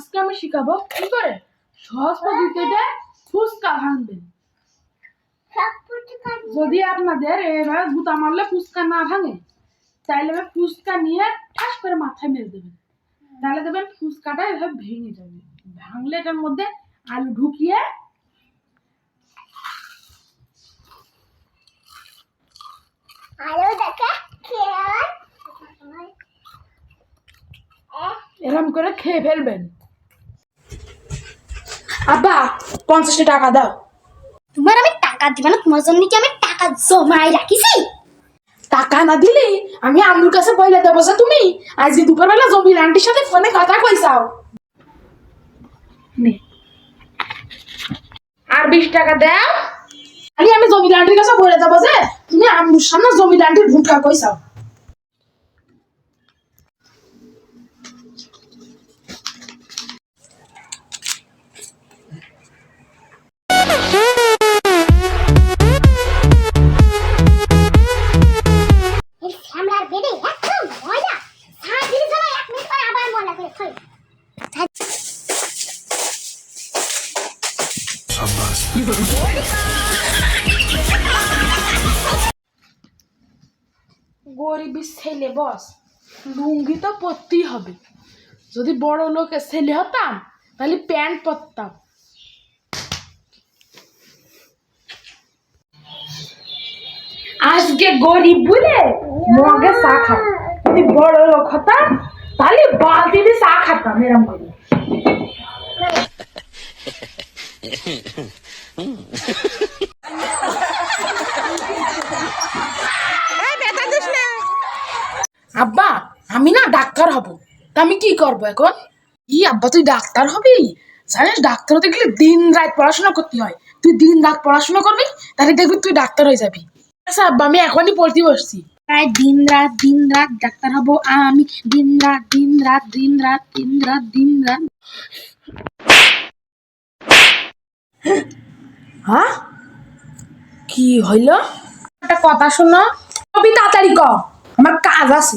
আজকে আমি শিখাবো কি করে? সহজ পদ্ধতিতে ফুচকা ভাঙবেন। যদি আপনাদের এবার গুতা মারলে ফুচকা না ভাঙে তাহলে এবার ফুচকা নিয়ে ঠাস করে মাথায় মেরে দেবেন। তাহলে দেবেন ফুচকাটা এভাবে ভেঙে যাবে। ভাঙলে এটার মধ্যে আলু ঢুকিয়ে দেখে করে খেয়ে ফেলবেন। আব্বা পঞ্চাশটা টাকা দাও। তোমার আমি টাকা দিব না তোমার জন্য কি আমি টাকা জমাই রাখিছি? টাকা না দিলে আমি আম্মুর কাছে পয়লা দেবো যে তুমি। আজকে দুপুরবেলা জমির আন্টির সাথে ফোনে কথা কইসাও নে। আর বিশ টাকা দাও। খালি আমি জমির আন্টির কাছে বলে দেবো যে তুমি আম্মুর সামনে জমির আন্টির ভুটকা কইসাও গরিবের ছেলে, বস। লুঙ্গি তো পরতেই হবে। যদি বড় লোকের ছেলে হতাম, তাহলে প্যান্ট পরতাম। আজকে গরিব বলে মগে চা খাও বড় লোক হতাম তাহলে বালতি দিয়ে চা খাতাম এরম করে। আব্বা আমি না ডাক্তার হব। তা আমি কি করব এখন? ই আব্বা তুই ডাক্তার হবি? জানিস ডাক্তার হতে গেলে দিন রাত পড়াশোনা করতে হয়। তুই দিন রাত পড়াশোনা করবি তাহলে দেখবি তুই ডাক্তার হয়ে যাবি। আচ্ছা আব্বা আমি এখনই পড়তে বসছি। তাই দিন রাত দিন রাত ডাক্তার হব আমি। দিন রাত দিন রাত দিন রাত দিন রাত দিন রাত। হ্যাঁ? কি হইল? একটা কথা শোনো তুমি তাড়াতাড়ি কর। আমার কাজ আছে।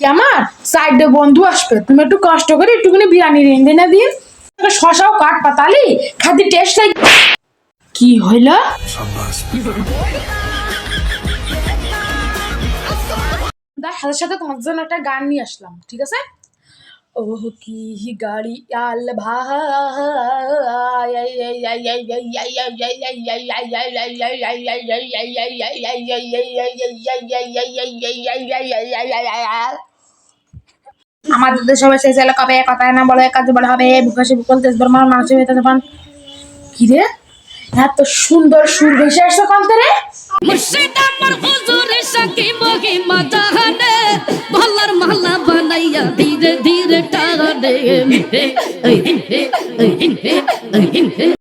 কি আমার? সাইডে বন্ধু আসবে তুমি একটু কষ্ট করে একটুখানি বিরিয়ানি রেঁধে না দিন। শশাও কাট পাতালি খাদি টেস্ট লাগ কি হইল? তার সাথে সাথে তোমার জন্য একটা গান নিয়ে আসলাম, ঠিক আছে? ও কি গাড়ি আল আমাদের দেশে সেই ছেলে কবে কথা না বলে কাজে বলে হবে বুকাশে বুকল তেজ বর্মার মানুষ হয়ে তখন কি রে? এত সুন্দর সুর ভেসে আসছো কান্তে রে। মুর্শিদ আমার হুজুরে সাকি মহিমা ধীরে ধীরে টানে